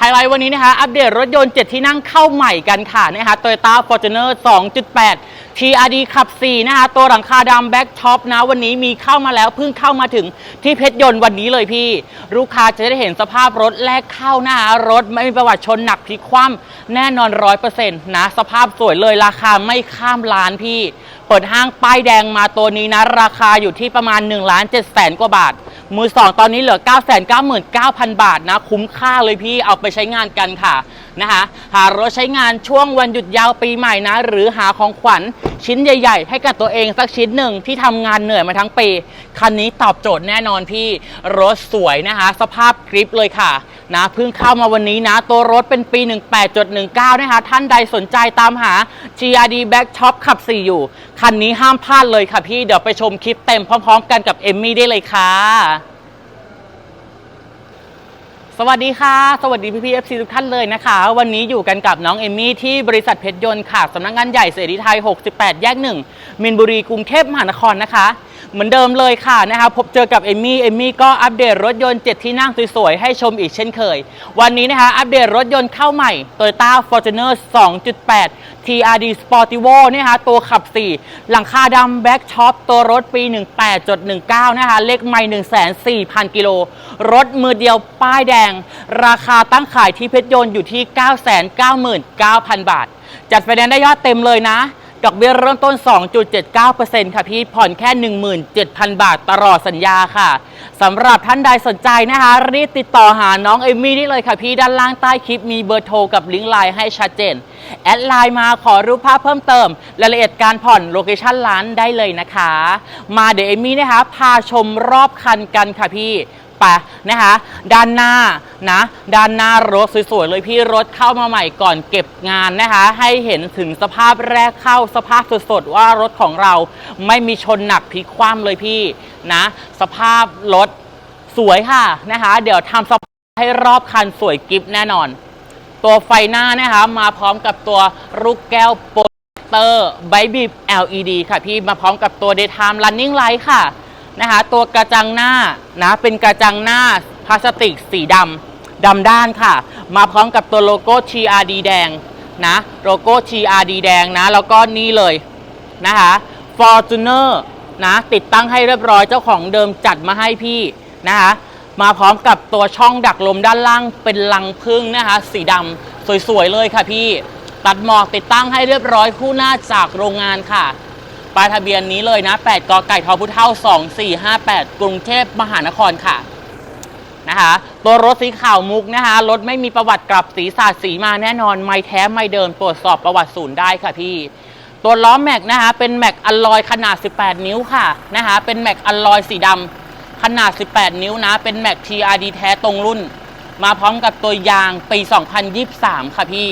ไฮไลท์วันนี้นะคะอัปเดตรถยนต์ 7 ที่นั่งเข้าใหม่กันค่ะนะคะ Toyota Fortuner 2.8 TRD ขับ 4 นะคะ ตัวหลังคาดำแบ็กท็อปนะ วันนี้มีเข้ามาแล้วเพิ่งเข้ามาถึงที่เพชรยนต์วันนี้เลยพี่ ลูกค้าจะได้เห็นสภาพรถแรกเข้านะคะ รถไม่มีประวัติชนหนักพลิกคว่ำแน่นอน 100%นะ สภาพสวยเลยราคาไม่ข้ามล้านพี่ เปิดห้างป้ายแดงมาตัวนี้นะ ราคาอยู่ที่ประมาณ1ล้าน7แสนกว่าบาท มือสองตอนนี้เหลือ 999,000 บาทนะ คุ้มค่าเลยพี่เอาไปใช้งานกันค่ะ นะคะ หารถใช้งานช่วงวันหยุดยาวปีใหม่นะ หรือหาของขวัญชิ้นใหญ่ ๆ ให้กับตัวเองสักชิ้นหนึ่งที่ทำงานเหนื่อยมาทั้งปี คันนี้ตอบโจทย์แน่นอนพี่ รถสวยนะคะ สภาพกริปเลยค่ะ นะเพิ่งเข้ามาวันนี้นะ ตัวรถเป็นปี 18.19 นะคะ ท่านใดสนใจตามหา GRD Back Top ขับ 4 อยู่ คันนี้ห้ามพลาดเลยค่ะพี่ เดี๋ยวไปชมคลิปเต็มพร้อม ๆ กันกับเอมมี่ได้เลยค่ะ สวัสดีค่ะ สวัสดีพี่พีเอฟซีทุกท่านเลยนะคะ วันนี้อยู่กันกับน้องเอมมี่ที่บริษัทเพชรยนต์ค่ะสำนักงานใหญ่เสรีไทย 68 แยก 1 มินบุรีกรุงเทพมหานครนะคะ เหมือนเดิมเลยค่ะนะคะพบเจอกับเอมมี่เอมมี่ก็อัปเดตรถยนต์7ที่นั่งสวยๆให้ชมอีกเช่นเคย วันนี้นะคะอัปเดตรถยนต์เข้าใหม่ Toyota Fortuner 2.8 TRD Sportivo นี่ยนะคะตัวขับ 4 หลังคาดำแบ็กช็อปตัวรถปี 18.19 นะคะเลขไม่104,000 กิโล รถมือเดียวป้ายแดง ราคาตั้งขายที่เพชรยนต์อยู่ที่ 999,000 บาท จัดไฟแนนซ์ได้ยอดเต็มเลยนะ ดอกเบี้ยเริ่มต้น 2.79%ค่ะพี่ผ่อนแค่ 17,000 บาทตลอดสัญญาค่ะสำหรับท่านใดสนใจนะคะ รีบติดต่อหาน้องเอมี่ได้เลยค่ะพี่ด้านล่างใต้คลิปมีเบอร์โทรกับลิงก์ไลน์ให้ชัดเจน แอดไลน์มาขอรูปภาพเพิ่มเติมรายละเอียดการผ่อนโลเคชั่นร้านได้เลยนะคะ มาเดี๋ยวเอมี่นะคะพาชมรอบคันกันค่ะพี่ ไปนะคะ ด้านหน้านะ ด้านหน้ารถสวยๆเลยพี่รถเข้ามาใหม่ก่อนเก็บงานนะคะ ให้เห็นถึงสภาพแรกเข้าสภาพสดๆว่ารถของเราไม่มีชนหนักพลิกคว่ำเลยพี่นะ สภาพรถสวยค่ะนะคะ เดี๋ยวทำสภาพให้รอบคันสวยกิฟแน่นอน ตัวไฟหน้านะคะ มาพร้อมกับตัวลูกแก้วโปรเตอร์ไบบีบ LED ค่ะพี่มาพร้อมกับตัว Daytime Running Light ค่ะ นะคะ ตัวกระจังหน้านะเป็นกระจังหน้าพลาสติกสีดำดำด้านค่ะ มาพร้อมกับตัวโลโก้ TRD แดงนะโลโก้ TRD แดงนะ แล้วก็นี่เลยนะคะ Fortuner นะติดตั้งให้เรียบร้อยเจ้าของเดิมจัดมาให้พี่นะคะมาพร้อมกับตัวช่องดักลมด้านล่างเป็นลังพึ่งนะคะ สีดำสวยๆเลยค่ะพี่ ตัดหมอกติดตั้งให้เรียบร้อยคู่หน้าจากโรงงานค่ะ ป้ายทะเบียนนี้เลยนะ 8กไก่ทอพุเท่า 2458 กรุงเทพมหานครค่ะนะคะตัวรถสีขาวมุกนะคะรถไม่มีประวัติกลับสีสาดสีมาแน่นอน ไม่แท้ไม่เดิมตรวจสอบประวัติศูนย์ได้ค่ะพี่ ตัวล้อแม็กนะคะเป็นแม็กอลลอยขนาด 18 นิ้วค่ะนะคะเป็นแม็กอลลอยสีดำขนาด 18 นิ้วนะ เป็นแม็ก TRD แท้ตรงรุ่น มาพร้อมกับตัวยางปี 2023 ค่ะพี่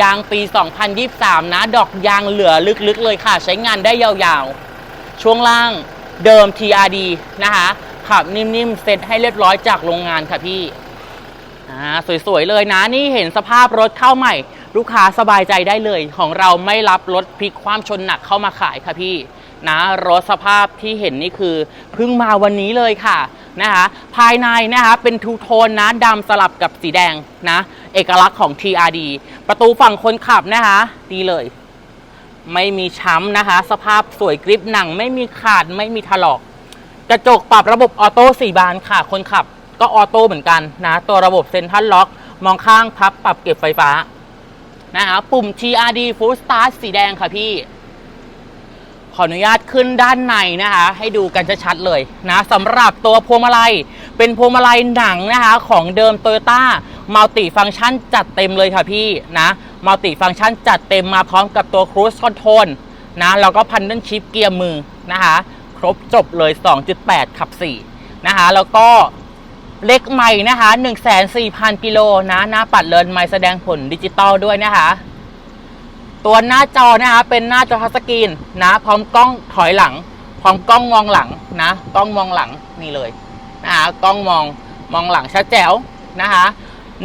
ยางปี 2023 นะ ดอกยางเหลือลึกๆเลยค่ะ ใช้งานได้ยาวๆ ช่วงล่างเดิม TRD นะคะขับนิ่มๆ เซ็ตให้เรียบร้อยจากโรงงานค่ะพี่อ่าสวยๆ เลยนะ นี่เห็นสภาพรถเข้าใหม่ ลูกค้าสบายใจได้เลย ของเราไม่รับรถพลิกความชนหนักเข้ามาขายค่ะพี่นะรถสภาพที่เห็นนี่คือเพิ่งมาวันนี้เลยค่ะนะคะภายในนะคะเป็นทูโทนนะดำสลับกับสีแดงนะ เอกลักษณ์ของ TRD ประตูฝั่งคนขับนะคะดีเลย ไม่มีช้ำนะคะ สภาพสวยกริปหนัง ไม่มีขาดไม่มีถลอก กระจกปรับระบบออโต้สี่บานค่ะ คนขับก็ออโต้เหมือนกันนะ ตัวระบบเซ็นทรัลล็อกมองข้างพับปรับเก็บไฟฟ้านะคะปุ่ม TRD Full Start สีแดงค่ะพี่ ขออนุญาตขึ้นด้านในนะคะ ให้ดูกันชัดๆเลยนะสำหรับตัวพวงมาลัย เป็นพวงมาลัยหนังนะคะ ของเดิม Toyota Multi Function จัดเต็มเลยค่ะพี่นะ Multi Function จัดเต็มมาพร้อมกับตัว Cruise Control นะแล้วก็ Paddle Shift เกียร์มือนะคะ ครบจบเลย 2.8 ขับ 4 นะคะ แล้วก็เล็กใหม่นะคะ14,000 กิโลนะหน้าปัดเลินไม่แสดงผลดิจิตอลด้วยนะคะ ตัวหน้าจอนะคะเป็นหน้าจอทัชสกรีนนะ พร้อมกล้องถอยหลัง พร้อมกล้องมองหลังนะ กล้องมองหลังนี่เลย นะคะกล้องมองมองหลังชัดแจ๋วนะคะ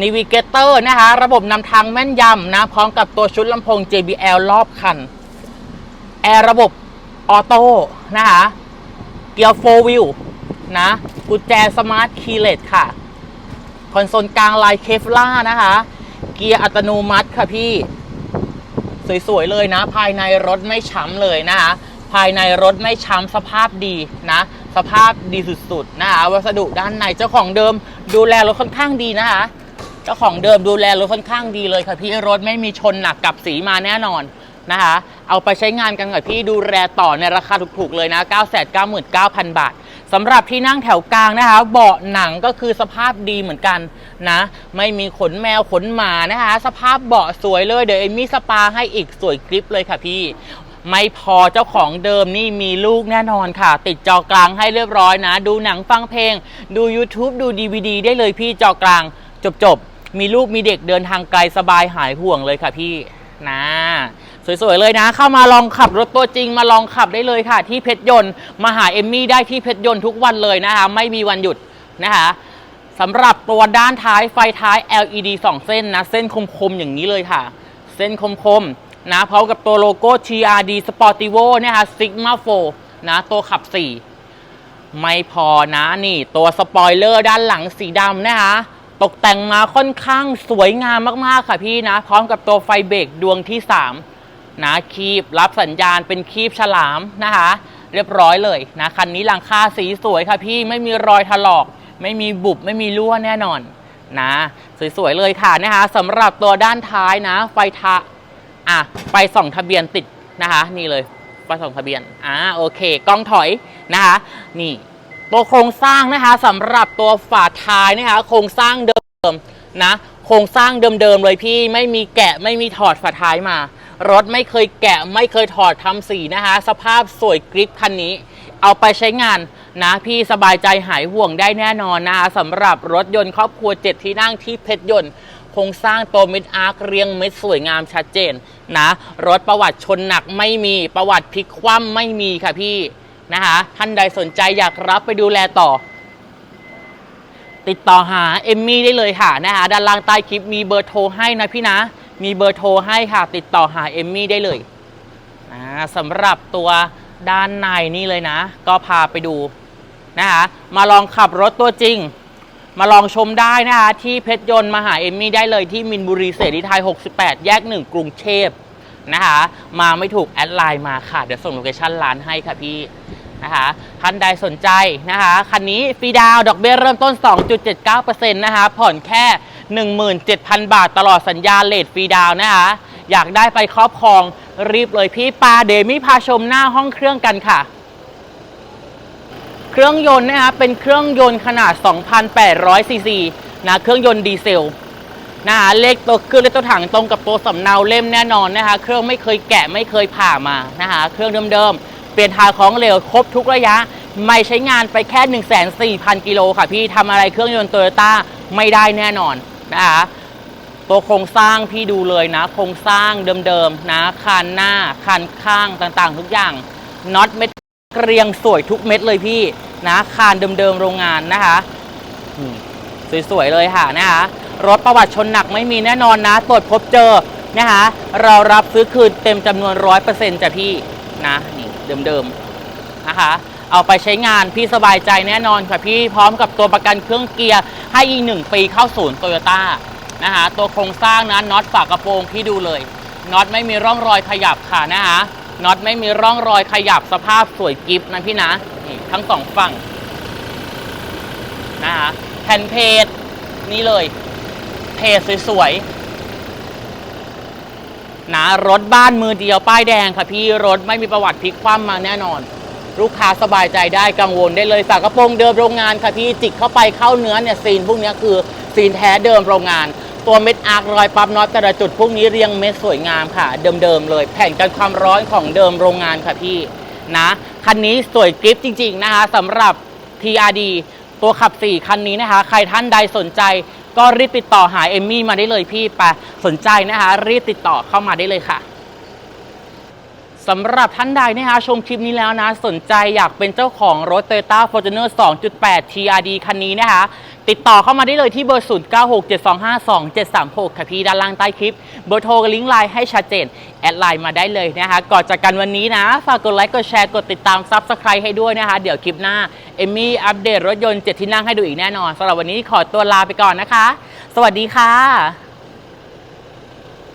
นิวิเกเตอร์นะคะ ระบบนำทางแม่นยำนะพร้อมกับตัวชุดลำโพง JBL รอบคัน แอร์ระบบออโต้นะคะเกียร์โฟวิลนะกุญแจสมาร์ทคีเลสค่ะ คอนโซลกลางลายเคฟล่านะคะ เกียร์อัตโนมัติค่ะพี่ สวย ๆ เลยนะ ภายในรถไม่ช้ำเลยนะคะ ภายในรถไม่ช้ำสภาพดีนะ สภาพดีสุดๆนะคะวัสดุด้านในเจ้าของเดิมดูแลรถค่อนข้างดีนะคะ เจ้าของเดิมดูแลรถค่อนข้างดีเลยค่ะพี่รถไม่มีชนหนักกับสีมาแน่นอนนะคะ เอาไปใช้งานกันกับพี่ดูแลต่อในราคาถูกๆเลยนะ 999,000 บาทสำหรับที่นั่งแถวกลางนะคะ เบาะหนังก็คือสภาพดีเหมือนกันนะ ไม่มีขนแมวขนหมานะคะ สภาพเบาะสวยเลย เดี๋ยวเอมมี่สปาให้อีกสวยกริปเลยค่ะพี่ ไม่พอเจ้าของเดิมนี่มีลูกแน่นอนค่ะ ติดจอกลางให้เรียบร้อยนะ ดูหนังฟังเพลง ดู YouTube ดู DVD ได้เลยพี่จอกลาง จบๆมีลูกมีเด็กเดินทางไกลสบายหายห่วงเลยค่ะพี่นะสวยๆเลยนะ เข้ามาลองขับรถตัวจริงมาลองขับได้เลยค่ะ ที่เพชรยนต์มาหาเอมมี่ได้ที่เพชรยนต์ทุกวันเลยนะคะ ไม่มีวันหยุดนะคะสำหรับตัวด้านท้ายไฟท้าย LED 2 เส้นนะ เส้นคมๆอย่างนี้เลยค่ะ เส้นคมๆ นะพร้อมกับตัวโลโก้ TRD Sportivo นะคะ Sigma 4นะตัวขับ 4 ไม่พอนะนี่ ตัวสปอยเลอร์ด้านหลังสีดำนะคะตกแต่งมาค่อนข้างสวยงามมาก ๆ ค่ะพี่นะ พร้อมกับตัวไฟเบรกดวงที่ 3 นะคีบรับสัญญาณเป็นคีบฉลามนะคะ เรียบร้อยเลยนะคันนี้หลังคาสีสวยค่ะพี่ไม่มีรอยถลอก ไม่มีบุบไม่มีรั่วแน่นอนนะสวยๆเลยค่ะนะคะสำหรับตัวด้านท้ายนะ ไฟทะ อะไฟส่องทะเบียนติดนะคะ นี่เลยไฟส่องทะเบียนอ่าโอเคกล้องถอยนะคะ นี่ตัวโครงสร้างนะคะสำหรับตัวฝาท้ายนะคะ โครงสร้างเดิมนะ โครงสร้างเดิมๆเลยพี่ไม่มีแกะไม่มีถอดฝาท้ายมา รถไม่เคยแกะไม่เคยถอดทำสีนะคะ สภาพสวยกริปคันนี้ เอาไปใช้งานนะพี่สบายใจหายห่วงได้แน่นอนนะคะสำหรับรถยนต์ครอบครัวเจ็ดที่นั่งที่เพชรยนต์ โครงสร้างตัวมิดอาร์คเรียงเม็ดสวยงามชัดเจนนะ รถประวัติชนหนักไม่มีประวัติพลิกคว่ำไม่มีค่ะพี่นะคะท่านใดสนใจอยากรับไปดูแลต่อ ติดต่อหาเอมมี่ได้เลยค่ะนะคะด้านล่างใต้คลิปมีเบอร์โทรให้นะพี่นะ มีเบอร์โทรให้ค่ะ ติดต่อหาเอมมี่ได้เลยอ่าสำหรับตัวด้านในนี่เลยนะ ก็พาไปดูนะคะมาลองขับรถตัวจริง มาลองชมได้นะคะที่เพชรยนต์มหาเอมมี่ได้เลยที่มินบุรีเสรีไทย 68 แยก 1 กรุงเทพนะคะมาไม่ถูกแอดไลน์มาค่ะ เดี๋ยวส่งโลเคชั่นร้านให้ค่ะพี่นะคะท่านใดสนใจนะคะคันนี้ฟรีดาวดอกเบี้ยเริ่มต้น 2.79%นะคะผ่อนแค่ 17,000 บาทตลอดสัญญาเลทฟรีดาวน์นะคะอยากได้ไปครอบครองรีบเลยพี่ปาเดมี่พาชมหน้าห้องเครื่องกันค่ะ เครื่องยนต์นะคะเป็นเครื่องยนต์ขนาด 2,800ซีซีนะเครื่องยนต์ดีเซลนะคะเลขตัวเครื่องเลขตัวถังตรงกับตัวสำเนาเล่มแน่นอนนะคะเครื่องไม่เคยแกะไม่เคยผ่ามานะคะเครื่องเดิมๆเปลี่ยนถ่าของเหลวครบทุกระยะ ไม่ใช้งานไปแค่ 1,400,000 กิโลค่ะพี่ทำอะไรเครื่องยนต์โตโยต้าไม่ได้แน่นอนนะคะตัวโครงสร้างพี่ดูเลยนะ โครงสร้างเดิมๆนะคันหน้าคันข้างต่างๆ ทุกอย่างน็อตเม็ด เรียงสวยทุกเม็ดเลยพี่นะคานเดิมๆโรงงานนะคะสวยๆเลยค่ะนะคะรถประวัติชนหนักไม่มีแน่นอนนะตรวจพบเจอนะคะเรารับซื้อคืนเต็มจำนวนร้อยเปอร์เซ็นต์จ้ะพี่นะนี่เดิมๆนะคะเอาไปใช้งานพี่สบายใจแน่นอนค่ะพี่พร้อมกับตัวประกันเครื่องเกียร์ให้อีกหนึ่งปีเข้าศูนย์โตโยต้านะคะตัวโครงสร้างนะน็อตฝากระโปรงพี่ดูเลยน็อตไม่มีร่องรอยขยับค่ะนะคะ น็อตไม่มีร่องรอยขยับสภาพสวยกิฟนะพี่นะนี่ทั้งสองฝั่งนะคะแผ่นเพจนี่เลย เพจสวยๆนะรถบ้านมือเดียวป้ายแดงค่ะพี่รถไม่มีประวัติพลิกคว่ำมาแน่นอน ลูกค้าสบายใจได้กังวลได้เลยฝากระโปรงเดิมโรงงานค่ะพี่จิกเข้าไปเข้าเนื้อเนี่ยซีนพวกนี้คือซีนแท้เดิมโรงงาน ตัวเม็ดอาร์ครอยปั๊บน็อตแต่ละจุดพวกนี้เรียงเม็ดสวยงามค่ะ เดิมๆเลย แผ่นกันความร้อนของเดิมโรงงานค่ะพี่นะคันนี้สวยกริปจริง ๆ นะคะสำหรับ TRD ตัวขับ 4 คันนี้นะคะ ใครท่านใดสนใจ ก็รีบติดต่อหาเอมมี่มาได้เลยพี่ไปสนใจนะคะ รีบติดต่อเข้ามาได้เลยค่ะสำหรับท่านใดนะคะชมคลิปนี้แล้วนะ สนใจอยากเป็นเจ้าของรถ Toyota Fortuner 2.8 TRD คันนี้นะคะ ติดต่อเข้ามาได้เลยที่เบอร์ 0 9 6 7 2 5 2 7 3 6 ค่ะพี่ด้านล่างใต้คลิป เบอร์โทรกับลิงก์ไลน์ให้ชัดเจน แอดไลน์มาได้เลยนะคะ ก่อนจากกันวันนี้นะ ฝากกดไลค์ กดแชร์ กดติดตามซับสไครต์ให้ด้วยนะคะ เดี๋ยวคลิปหน้า เอมมี่อัปเดตรถยนต์ 7 ที่นั่งให้ดูอีกแน่นอนสำหรับวันนี้ขอตัวลาไปก่อนนะคะ สวัสดีค่ะ